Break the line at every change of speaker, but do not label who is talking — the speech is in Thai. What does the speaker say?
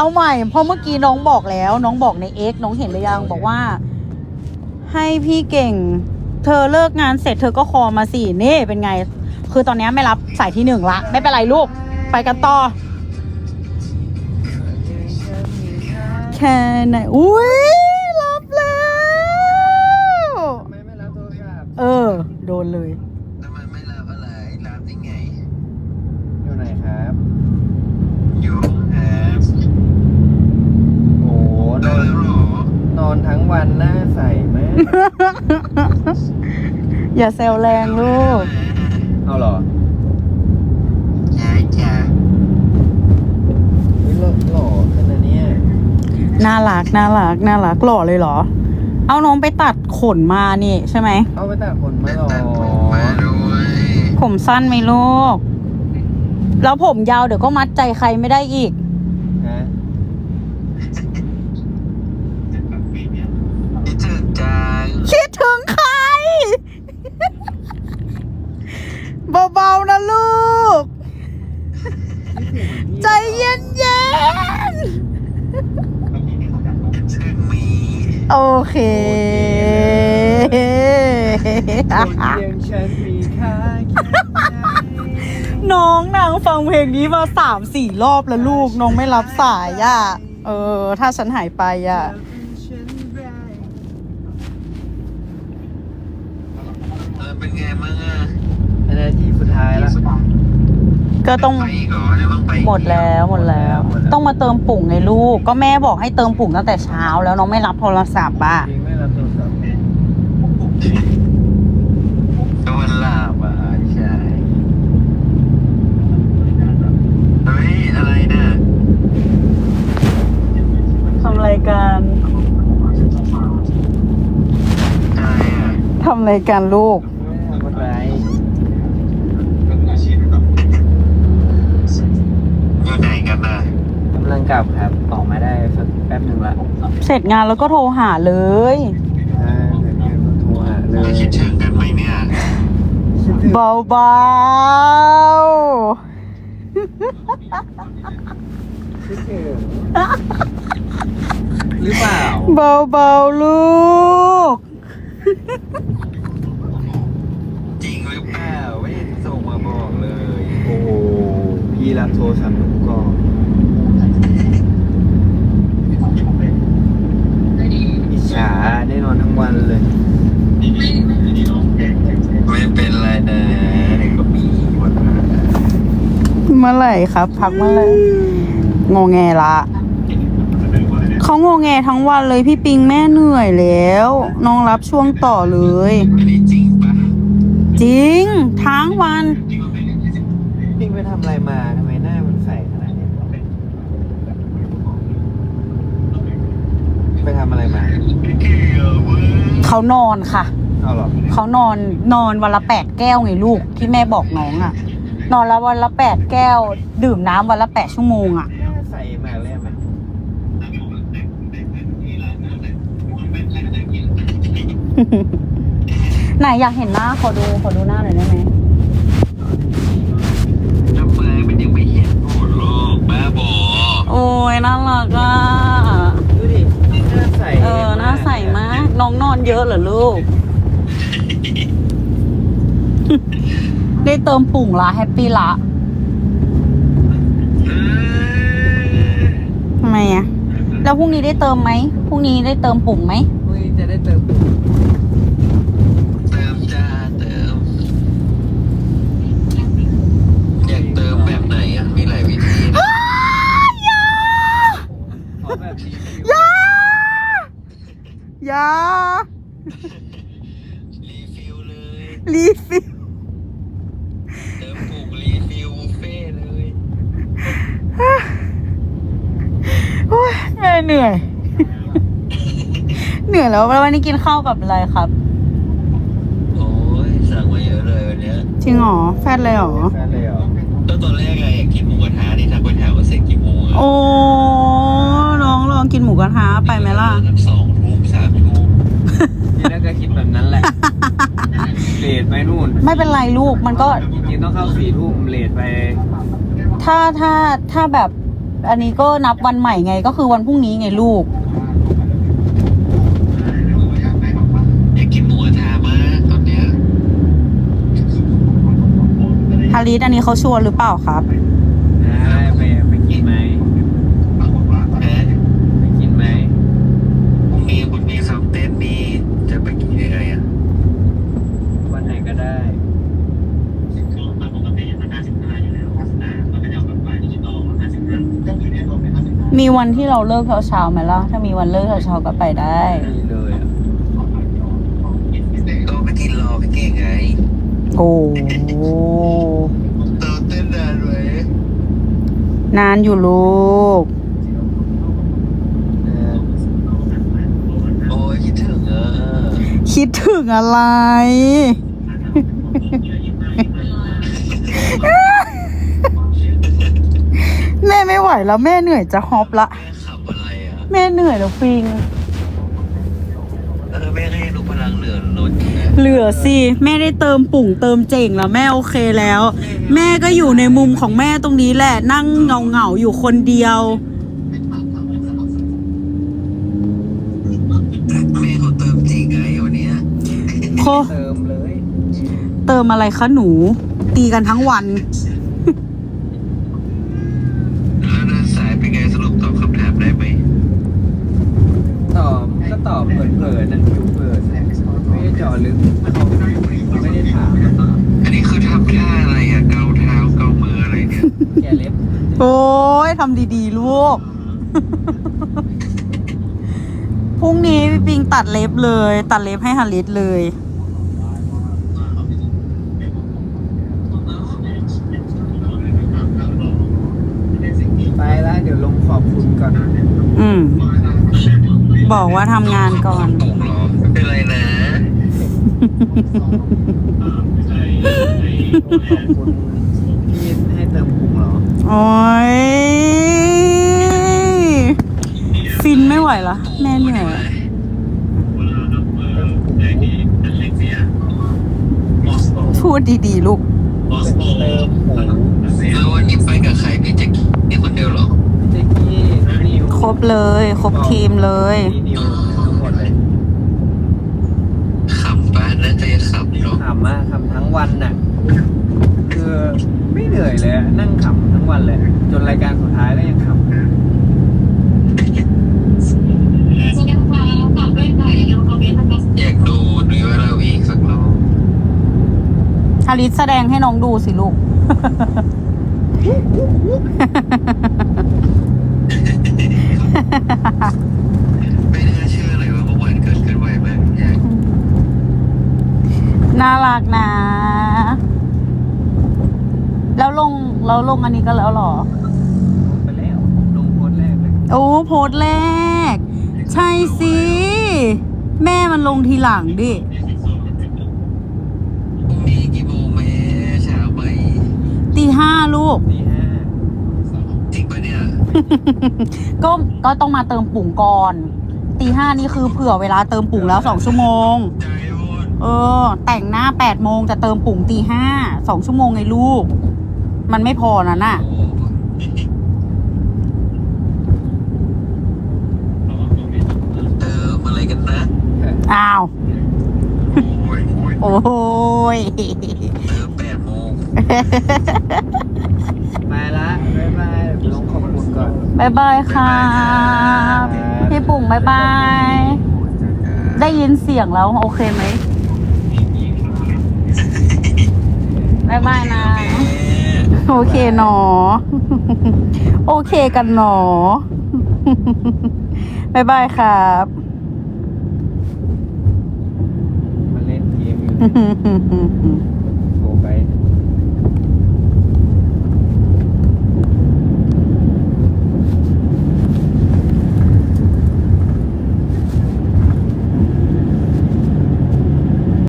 เอาใหม่เพราะเมื่อกี้น้องบอกแล้ว น้องบอกในเอ็กน้องเห็นหรือยังบอกว่า ให้พี่เก่ง เธอเลิกงานเสร็จเธอก็คอมาสินี่เป็นไง คือตอนนี้ไม่รับสายที่หนึ่งละ ไม่เป็นไรลูก ไปกันต่อแค่ไหนอุ้ยรับแล้ว
ทำไมไม่รับโทรศัพท์
เออ โดนเลย
ทำไมไม่รับอะไรรับได้ไง
อยู่ไหนครับ
อยู่แอบ
โอ้โหน
ได้
อน
แล้วเหรอน
อนทั้งวันหน้าใสมาก
อย่าแซวแรงลูก
เอาเหรอ
ใช่จ้ะ
เฮ้ยหล่อหล่อขนาดเนี้ย
น่ารักน่ารักน่ารักหล่อเลยเหรอ เอาน้องไปตัดขนมานี่ใช่ไหม
เอาไปตัดขนมาเหรอ
ตัดผมมาด้วย
ผมสั้นไหมลูก แล้วผมยาวเดี๋ยวก็มัดใจใครไม่ได้อีก
ฮะ
คิดถึงจัง
คิดถึงใคร เบาๆ นะลูก ใจเย็น
คิดถึงหมี
ๆโอเค
คนเพียงฉันมีค่าแค่ไหน
น้องนางฟังเพลงนี้มาสามสี่รอบแล้วลูก น้องไม่รับสายอะ เออ ถ้าฉันหายไปอะ
เออเป็นไงบ้างอะ
อันนาทีสุด ท้ายละ
ก็ต้อง
ไปอีกเหรอเดี๋ยวต้องไปอีก
หมดแล้วหมดแล้ว ต้องมาเติมปุ่งไงลูก ก็แม่บอกให้เติมปุ่งตั้งแต่เช้าแล้วน้องไม่รับโทรศัพท์อะ
จริงไม่รับโทรศัพท์
ก็วันลาบอะใช่เฮ้ยอะไรน่ะ
ทำรายการ
อะไรอะ
ทำรายการลูก
ไม่ได้ทำอะไร
อยู่ไหนกันน่ะ
กำลังกลับครับ ออกมาได้สักแป๊บหนึ่งละ
เสร็จงานแล้วก็โทรหาเลย
อ่าเดี๋ยวเนี่ยก็โทรหาเลย
คิดถึงกันไหมเนี่ย
คิดถึง
เบา
คิดถึงหรือเปล่า
ๆเบาๆลูก
จริงหรือเปล่าไม่เห็นส่งมาบอกเลย
โอ้โหพี่รับโทรศัพท์หนูก่อนอิ จฉาได้นอนทั้งวันเลย
ไม่เป็นไรนะเด็กก็มีวันละ
เมื่อไหร่ครับ พักเมื่อไหร่งงแงละเขางงแงทั้งวันเลยพี่ปิงแม่เหนื่อยแล้ว น้องรับช่วงต่อเลย
อันนี้จริงปะ
จริง ทั้งวัน
ปิงไปทำอะไรมาทำไมหน้ามันใสขนาดนี้ไปทำอะไรมา
เขานอนค่ะ
เอาเหรอ
เขานอนนอนวันละแปดแก้วไงลูกที่แม่บอกน้องอะนอนละวันละแปดแก้ว ดื่มน้ำวันละแปดชั่วโมงอะ
หน้าใสมากเลยไหม
ไหนอยากเห็นหน้าขอดูขอดูหน้าหน่อยได้ไหม
ทำไมมันยังไม่เห็นโอ้โลกบ้าบอ
โอ้ยน่ารักอะ
ดูดิหน้าใส
เออหน้าใสมาก น้องนอนเยอะเหรอลูก ได้เติมปุ่งละแฮปปี้ละทำไมอะแล้วพรุ่งนี้ได้เติมไหมพรุ่งนี้ได้เติมปุ่งไหม ยา
รีฟิลเลย
รีฟิล
เติมปลูกรีฟิลบุฟเฟ่เลย
โอ้ยแม่เหนื่อย เหนื่อยแล้วแล้ววันนี้กินข้าวกับอะไรครับ
โอ้ยสั่งมาเยอะเลยวันเนี้ย
จริงเหรอแฟนเลยเหรอ
แฟนเลยเหรอ
แล้วตอนแรกอะอยากกินหมูกระทะนี่ทักไปถามว่าเสร็จกี่โมงอะ
โอ้น้องลองกินหมูกระทะไปไหมล่ะ
สักสองทุ่มสามทุ่ม
นี่น่าจะคิดแบบนั้นแหละ เลทไป นู่น
ไม่เป็นไรลูกมันก็
จริงๆต้องเข้าสี่ทุ่มเลทไป
ถ้าถ้าถ้าแบบอันนี้ก็นับวันใหม่ไงก็คือวันพรุ่งนี้ไงลูก
อยากกินหมูกระทะมากตอนเนี้ย
ฮาริสอันนี้เขาชวนหรือเปล่าครับ
ได้ไปไปกินไหม
แม่
ไปกินไหม
พรุ่งนี้คุณมีซ้อมเต้นมีจะไปกินยังไงอะ
วันไหนก็ได้
มีวันที่เราเลิกเช้าๆไหมล่ะ ถ้ามีวันเลิกเช้าๆก็ไปได้
ดีเลยอะ
ก็ไปกินรอพี่เก่งไง
โอ้
เราเต้นนานไหม
นานอยู่ลูก
เออ
โอ้ยคิดถึงอะ
คิดถึงอะไร แม่ไม่ไหวแล้วแม่เหนื่อยจะฮอปละ
แม่ขับอะไรอะ
แม่เหนื่อยแล้วปิง
เออแม่ให้ลูกพลังเหลือล้นอยู่นะ
เหลือสิแม่ได้เติมปุ่งเติมเจ่งแล้วแม่โอเคแล้ว แม่ก็อยู่ในมุมของแม่ตรงนี้แหละ นั่งเงาเงาๆอยู่คนเดียว
แม่เขาเติมจริงไงวันเนี้ย
โค
เติมเลย
เติมอะไรคะหนู ตีกันทั้งวัน
แล้วเดินสายเป็นไงสรุปตอบคำถามได้ไหม
ตอบก็ตอบเผินๆนะผิวเผินไม่ได้เจาะ ลึกเขาไม่ได้ถาม
อันนี้คือทำท่าอะไรอะ เกาเท้าเกามืออะไรเนี่ย
แกเล็บ
โอ้ยทำดีๆ ลูก พรุ่งนี้พี่ปิงตัดเล็บเลย ตัดเล็บให้ฮาริสเลย
ไปแล้วเดี๋ยวลงขอบคุณก่อน
อืม บอกว่าทำงานก่อน
ปุ่งเหรอไม่เป็นไรนะ
ขอบคุณที่ให้เติมพุงเหรอ
โอ้ยฟินไม่ไหวละแม่เหนื่อยอะ
เติมพุง
พูดดีๆ ลูก
เติมพุง
แล้ววันนี้ไปกับใครพี่แจ็คกี้คนเดียวเหรอ
เจ๊กี้น้องนิว
ครบเลย ครบทีมเลย
พี่นิวทั้งหมดเลย
ขำปะน่าจะขำเนาะ
ขำมากขำทั้งวันน่ะ คือไม่เหนื่อยเลยอะนั่งขำทั้งวันเลย จนรายการสุดท้ายก็ยังขำ
อยากดูหรือว่าเราอีกสักรอบ
ฮาริสแสดงให้น้องดูสิลูก
ไม่น่าเชื่อเลยว่าเมื่อวานเกิดขึ้นไวมากอยาก
น่ารักนะ แล้วลงแล้วลงอันนี้ก็แล้วเหรอ
ลงไปแล้วลงโพสต์แรกเลย
โอ้โพสต์แรก ใช่สิ แม่มันลงทีหลังดิ
พรุ่งนี้กี่โมงแม่เช้าไหม
ตีห้าลูก
ตีห้า
จริงปะเนี่ย
ก็ก็ต้องมาเติมปุ่งก่อนตีห้านี่คือเผื่อเวลาเติมปุ่งแล้วสองชั่วโมง
ใจโอน
เออ แต่งหน้าแปดโมงจะเติมปุ่งตีห้าสองชั่วโมงไงลูก มันไม่พอนะน่ะ
โอ้เติมอะไรกันนะ
อ้าว
โอ้ยโอ้ย
โอ้ย
เติมแปดโมง
ไปละบ๊ายบายเดี๋ยวลงขอบคุณก่อน
บายบายครับพี่ปุ่งบายบาย ได้ยินเสียงแล้วโอเคไหม บายบายนะ โอเคหนอ โอเคกันหนอบายบายครับ
มาเล่นเกมอยู่